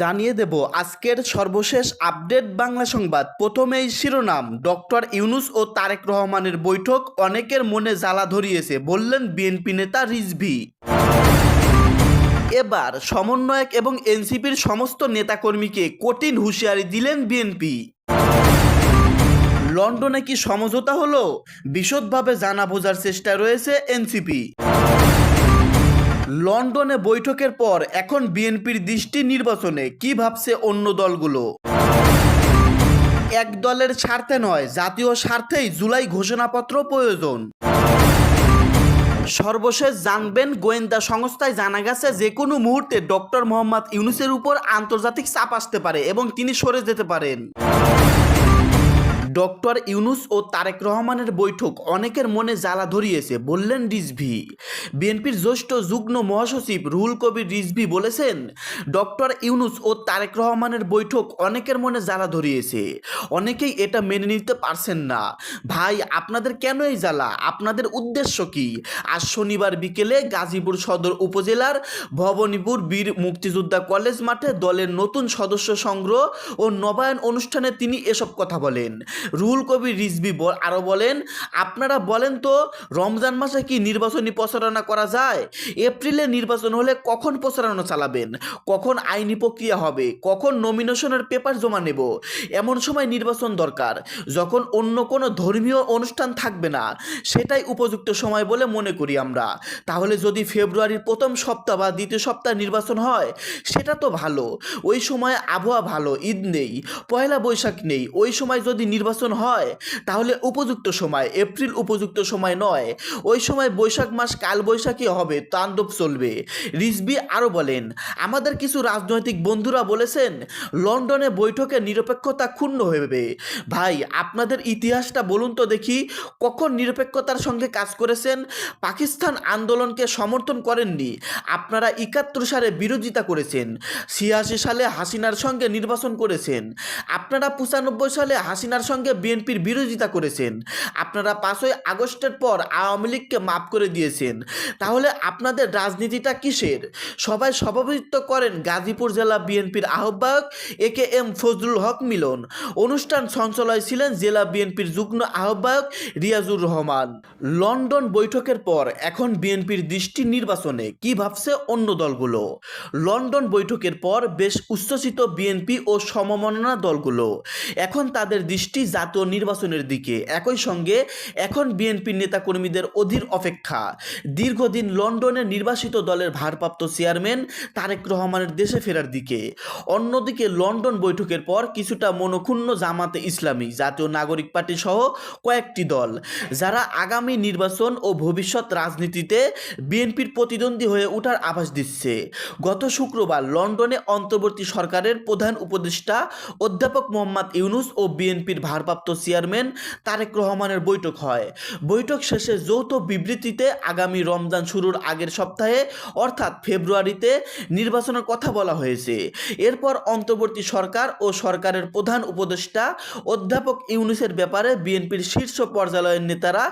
জানিয়ে দেব, আজকের সর্বশেষ আপডেট বাংলা সংবাদ। প্রথমেই শিরোনাম, ডক্টর ইউনুস ও তারেক রহমানের বৈঠক অনেকের মনে জ্বালা ধরিয়েছে, বললেন বিএনপি নেতা রিজভি। এবার সমন্বয়ক এবং এনসিপির সমস্ত নেতাকর্মীকে কঠিন হুঁশিয়ারি দিলেন বিএনপি। লন্ডনে কি সমঝোতা হলো? বিশদভাবে জানা বোঝার চেষ্টায় রয়েছে এনসিপি। লন্ডনে বৈঠকের পর এখন বিএনপির দৃষ্টি নির্বাচনে, কি ভাবছে অন্য দলগুলো? এক দলের স্বার্থে নয়, জাতীয় স্বার্থেই জুলাই ঘোষণাপত্র প্রয়োজন। সর্বশেষ জানবেন, গোয়েন্দা সংস্থায় জানা গেছে যে কোনো মুহূর্তে ডক্টর মোহাম্মদ ইউনুসের উপর আন্তর্জাতিক চাপ আসতে পারে এবং তিনি সরে যেতে পারেন। ডক্টর ইউনুস ও তারেক রহমানের বৈঠক অনেকের মনে জ্বালা ধরিয়েছে, বললেন রিজভি। বিএনপির জ্যেষ্ঠ যুগ্ম মহাসচিব রুহুল কবির রিজভি বলেছেন, ডক্টর ইউনুস ও তারেক রহমানের বৈঠক অনেকের মনে জ্বালা ধরিয়েছে। অনেকেই এটা মেনে নিতে পারছেন না। ভাই, আপনাদের কেন এই জ্বালা? আপনাদের উদ্দেশ্য কি? আজ শনিবার বিকেলে গাজীপুর সদর উপজেলার ভবনীপুর বীর মুক্তিযোদ্ধা কলেজ মাঠে দলের নতুন সদস্য সংগ্রহ ও নবায়ন অনুষ্ঠানে তিনি এসব কথা বলেন। রুহুল কবির রিজভি বল- আরও বলেন, আপনারা বলেন তো রমজান মাসে কি নির্বাচনী প্রচারণা করা যায়? এপ্রিলে নির্বাচন হলে কখন প্রচারণা চালাবেন? কখন আইনি প্রক্রিয়া হবে? কখন নমিনেশনের পেপার জমা নেব? এমন সময় নির্বাচন দরকার, যখন অন্য কোনো ধর্মীয় অনুষ্ঠান থাকবে না। সেটাই উপযুক্ত সময় বলে মনে করি আমরা। তাহলে যদি ফেব্রুয়ারির প্রথম সপ্তাহ বা দ্বিতীয় সপ্তাহ নির্বাচন হয়, সেটা তো ভালো। ওই সময় আবহাওয়া ভালো, ঈদ নেই, পয়লা বৈশাখ নেই। ওই সময় যদি নির্বাচন হয়, তাহলে উপযুক্ত সময়, এপ্রিল উপযুক্ত সময় নয়। ওই সময় বৈশাখ মাস কাল বৈশাখী হবে, তাণ্ডব চলবে। রিজবি আরও বলেন, আমাদের কিছু রাজনৈতিক বন্ধুরা বলেছেন, লন্ডনে বৈঠকে নিরপেক্ষতা ক্ষুণ্ণ হবে ভাই, আপনাদের ইতিহাসটা বলুন তো দেখি, কখন নিরপেক্ষতার সঙ্গে কাজ করেছেন? পাকিস্তান আন্দোলনকে সমর্থন করেননি। আপনারা একাত্তর সালে বিরোধিতা করেছেন। ছিয়াশি সালে হাসিনার সঙ্গে নির্বাচন করেছেন। আপনারা পঁচানব্বই সালে হাসিনার সঙ্গে বিএনপির বিরোধিতা করেছেন। আপনারা পাঁচই আগস্টের পর আওয়ামী লীগকে মাফ করে দিয়েছেন। তাহলে আপনাদের রাজনীতিটা কিসের? সবাই সভাপতিত্ব করেন গাজীপুর জেলা বিএনপির আহ্বায়ক এ কে এম ফজলুল হক মিলন। অনুষ্ঠান সঞ্চালয় ছিলেন জেলা বিএনপির যুগ্ম আহ্বায়ক রিয়াজুর রহমান। লন্ডন বৈঠকের পর এখন বিএনপির দৃষ্টি নির্বাচনে। কি ভাবছে অন্য দলগুলো? লন্ডন বৈঠকের পর বেশ উচ্ছ্বসিত বিএনপি ও সমমননা দলগুলো। এখন তাদের দৃষ্টি জাতীয় নির্বাচনের দিকে। একই সঙ্গে এখন বিএনপির নেতাকর্মীদের অধীর অপেক্ষা। দীর্ঘদিন লন্ডনে নির্বাসিত দলের ভারপ্রাপ্ত চেয়ারম্যান তারেক রহমানের দেশে ফেরার দিকে। অন্যদিকে লন্ডন বৈঠকের পর কিছুটা মনক্ষুণ্ণ জামাতে ইসলামী, জাতীয় নাগরিক পার্টি সহ কয়েকটি দল। যারা আগামী নির্বাচন ও ভবিষ্যৎ রাজনীতিতে বিএনপির প্রতিদ্বন্দ্বী হয়ে ওঠার আভাস দিচ্ছে। গত শুক্রবার লন্ডনে অন্তর্বর্তী সরকারের প্রধান উপদেষ্টা অধ্যাপক মোহাম্মদ ইউনুস ও বিএনপির ভারপ্রাপ্ত চেয়ারম্যান তারেক রহমানের বৈঠক হয়। বৈঠক শেষে যৌথ বিবৃতিতে আগামী রমজান শুরুর আগের সপ্তাহে, অর্থাৎ ফেব্রুয়ারিতে, নির্বাচনের কথা বলা হয়েছে। এরপর অন্তর্বর্তী সরকার ও সরকারের প্রধান উপদেষ্টা অধ্যাপক ইউনুসের ব্যাপারে বিএনপির শীর্ষ পর্যালয়ের নেতারা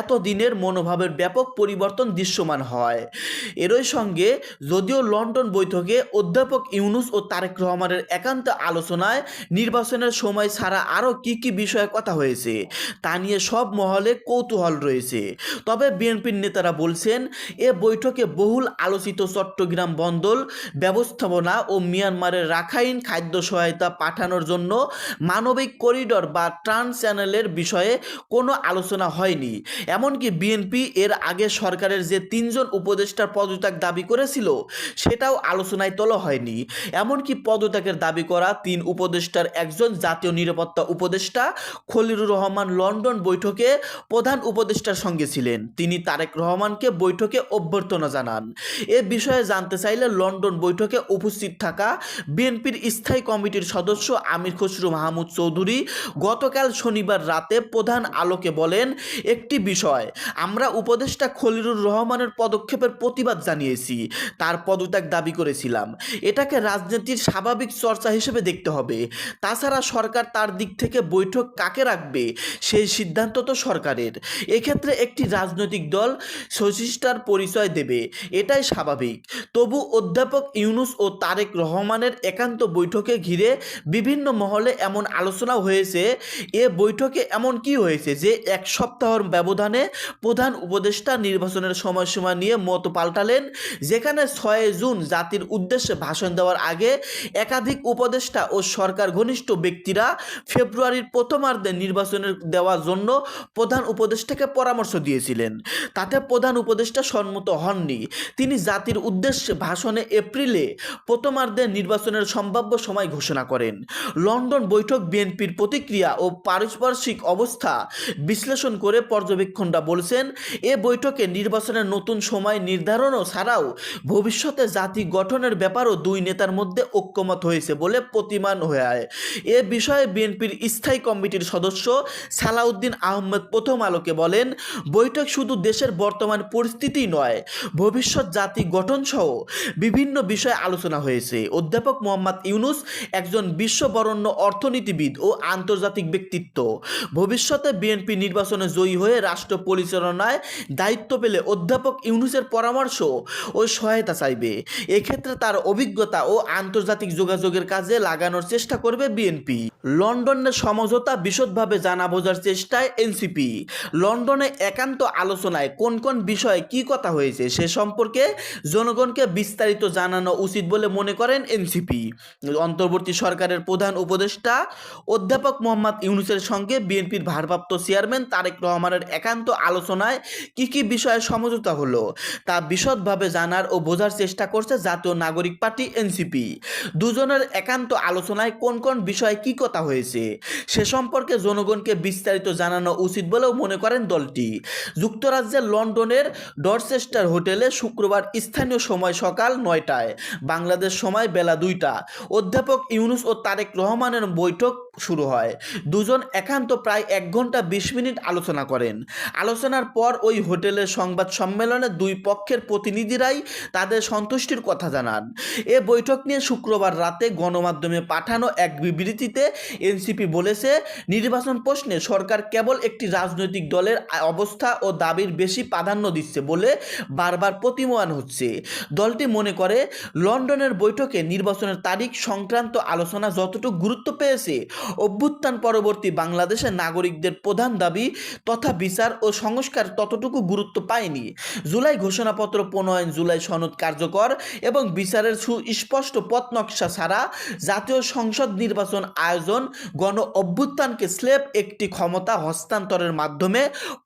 এতদিনের মনোভাবের ব্যাপক পরিবর্তন দৃশ্যমান হয়। এরই সঙ্গে যদিও লন্ডন বৈঠকে অধ্যাপক ইউনুস ও তারেক রহমানের একান্ত আলোচনায় নির্বাচনের সময় ছাড়া আরও কি কি বিষয়ে কথা হয়েছে। তা নিয়ে সব মহলে কৌতূহল রয়েছে। তবে বিএনপির নেতারা বলছেন, এ বৈঠকে বহুল আলোচিত চট্টগ্রাম বন্দর, ব্যবস্থাপনা ও মিয়ানমারের রাখাইন খাদ্য সহায়তা পাঠানোর জন্য মানবিক করিডর বা ট্রান্স চ্যানেলের বিষয়ে কোনো আলোচনা হয়নি। এমনকি বিএনপি এর আগে সরকারের যে তিনজন উপদেষ্টার পদত্যাগ দাবি করেছিল, সেটাও আলোচনায় তোলা হয়নি। এমনকি পদত্যাগের দাবি করা তিন উপদেষ্টার একজন জাতীয় নিরাপত্তা উপদেষ্টা খলিলুর রহমান লন্ডন বৈঠকে প্রধান উপদেষ্টার সঙ্গে ছিলেন। তিনি তারেক রহমানকে বৈঠকে অভ্যর্থনা জানান। এ বিষয়ে জানতে চাইলে লন্ডন বৈঠকে উপস্থিত থাকা বিএনপির স্থায়ী কমিটির সদস্য আমির খসরু মাহমুদ চৌধুরী গতকাল শনিবার রাতে প্রধান আলোকে বলেন, একটি বিষয়, আমরা উপদেষ্টা খলিলুর রহমানের পদক্ষেপের প্রতিবাদ জানিয়েছি, তার পদত্যাগ দাবি করেছিলাম। এটাকে রাজনীতির স্বাভাবিক চর্চা হিসেবে দেখতে হবে। তাছাড়া সরকার তার দিক থেকে বৈঠক বৈঠক কাকে রাখবে? সেই সিদ্ধান্ত তো সরকারের। এক্ষেত্রে একটি রাজনৈতিক দল সচিষ্টার পরিচয় দেবে, এটাই স্বাভাবিক। তবু অধ্যাপক ইউনুস ও তারেক রহমানের একান্ত বৈঠকে ঘিরে বিভিন্ন মহলে এমন আলোচনা হয়েছে। এ বৈঠকে এমন কি হয়েছে যে এক সপ্তাহের ব্যবধানে প্রধান উপদেষ্টা নির্বাচনের সময়সীমা নিয়ে মত পাল্টালেন, যেখানে ছয় জুন জাতির উদ্দেশ্যে ভাষণ দেওয়ার আগে একাধিক উপদেষ্টা ও সরকার ঘনিষ্ঠ ব্যক্তিরা ফেব্রুয়ারির প্রথমার্ধে নির্বাচনের দেওয়ার জন্য প্রধান উপদেষ্টাকে পরামর্শ দিয়েছিলেন। তাতে প্রধান উপদেষ্টা সম্মত হননি। তিনি জাতির উদ্দেশ্যে ভাষণে এপ্রিলে প্রথমার্ধে নির্বাচনের সম্ভাব্য সময় ঘোষণা করেন। লন্ডন বৈঠক বিএনপির প্রতিক্রিয়া ও পারস্পরিক অবস্থা বিশ্লেষণ করে পর্যবেক্ষণরা বলছেন, এ বৈঠকে নির্বাচনের নতুন সময় নির্ধারণও ছাড়াও ভবিষ্যতে জাতি গঠনের ব্যাপারও দুই নেতার মধ্যে ঐক্যমত হয়েছে বলে প্রতিমান হয়ে এ বিষয়ে বিএনপির স্থায়ী কমিটির সদস্য সালাউদ্দিন আহমেদ প্রথম আলোকে বলেন, বৈঠক শুধু দেশের বর্তমান পরিস্থিতি নয়, ভবিষ্যৎ জাতি গঠন সহ বিভিন্ন বিষয়ে আলোচনা হয়েছে। অধ্যাপক মোহাম্মদ ইউনুস একজন বিশ্ববরণ্য অর্থনীতিবিদ ও আন্তর্জাতিক ব্যক্তিত্ব। ভবিষ্যতে বিএনপি নির্বাচনে জয়ী হয়ে রাষ্ট্র পরিচালনায় দায়িত্ব পেলে অধ্যাপক ইউনুসের পরামর্শ ও সহায়তা চাইবে। এক্ষেত্রে তার অভিজ্ঞতা ও আন্তর্জাতিক যোগাযোগের কাজে লাগানোর চেষ্টা করবে বিএনপি। লন্ডনের সমঝোতা বিশদভাবে জানা বোঝার চেষ্টায় এনসিপি। লন্ডনে একান্ত আলোচনায় কোন কোন বিষয়ে কি কথা হয়েছে সে সম্পর্কে জনগণকে বিস্তারিত জানানো উচিত বলে মনে করেন এনসিপি। অন্তর্বর্তী সরকারের প্রধান উপদেষ্টা অধ্যাপক মোহাম্মদ ইউনুসের সঙ্গে বিএনপির ভারপ্রাপ্ত চেয়ারম্যান তারেক রহমানের একান্ত আলোচনায় কি কি বিষয়ে সমঝোতা হলো তা বিশদভাবে জানার ও বোঝার চেষ্টা করছে জাতীয় নাগরিক পার্টি এনসিপি। দুজনের একান্ত আলোচনায় কোন কোন বিষয়ে কি কথা হয়েছে সে সম্পর্কে জনগণকে বিস্তারিত জানানো উচিত বলেও মনে করেন দলটি। যুক্তরাজ্যের লন্ডনের ডরচেস্টার হোটেলে শুক্রবার স্থানীয় সময় সকাল নয়টায়, বাংলাদেশ সময় বেলা দুইটা। অধ্যাপক ইউনুস ও তারেক রহমানের বৈঠক শুরু হয়। দুজন একান্ত প্রায় এক ঘণ্টা বিশ মিনিট আলোচনা করেন। আলোচনার পর ওই হোটেলের সংবাদ সম্মেলনে দুই পক্ষের প্রতিনিধিরাই তাদের সন্তুষ্টির কথা জানান। এ বৈঠক নিয়ে শুক্রবার রাতে গণমাধ্যমে পাঠানো এক বিবৃতিতে এনসিপি বলেছে, নির্বাচন প্রশ্নে সরকার কেবল একটি রাজনৈতিক দলের অবস্থা ও দাবির বেশি প্রাধান্য দিচ্ছে বলে বারবার প্রতিমান হচ্ছে। দলটি মনে করে, লন্ডনের বৈঠকে নির্বাচনের তারিখ সংক্রান্ত আলোচনা যতটুকু গুরুত্ব পেয়েছে অভ্যুত্থান পরবর্তী বাংলাদেশের নাগরিকদের প্রধান দাবি, তথা বিচার ও সংস্কার ততটুকু গুরুত্ব পায়নি। জুলাই ঘোষণাপত্র প্রণয়ন জুলাই সনদ কার্যকর এবং বিচারের সুস্পষ্ট পথ নকশা ছাড়া জাতীয় সংসদ নির্বাচন আয়োজন গণ অভ্যুত্থানকে স্লেপ একটি ক্ষমতা হস্তান্তরের মাধ্যমে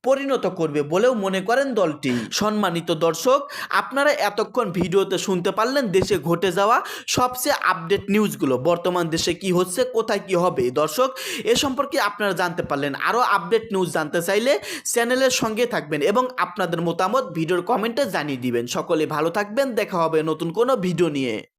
পরিণত করবে বলেও মনে করেন দলটি। সম্মানিত দর্শক, আপনারা এতক্ষণ ভিডিওতে শুনতে পারলেন দেশে ঘটে যাওয়া সবচেয়ে আপডেট নিউজগুলো। বর্তমান দেশে কি হচ্ছে, কোথায় কি হবে দর্শক, এ সম্পর্কে আপনারা জানতে পারলেন। আরও আপডেট নিউজ জানতে চাইলে চ্যানেলের সঙ্গে থাকবেন এবং আপনাদের মতামত ভিডিওর কমেন্টে জানিয়ে দিবেন। সকলে ভালো থাকবেন, দেখা হবে নতুন কোনো ভিডিও নিয়ে।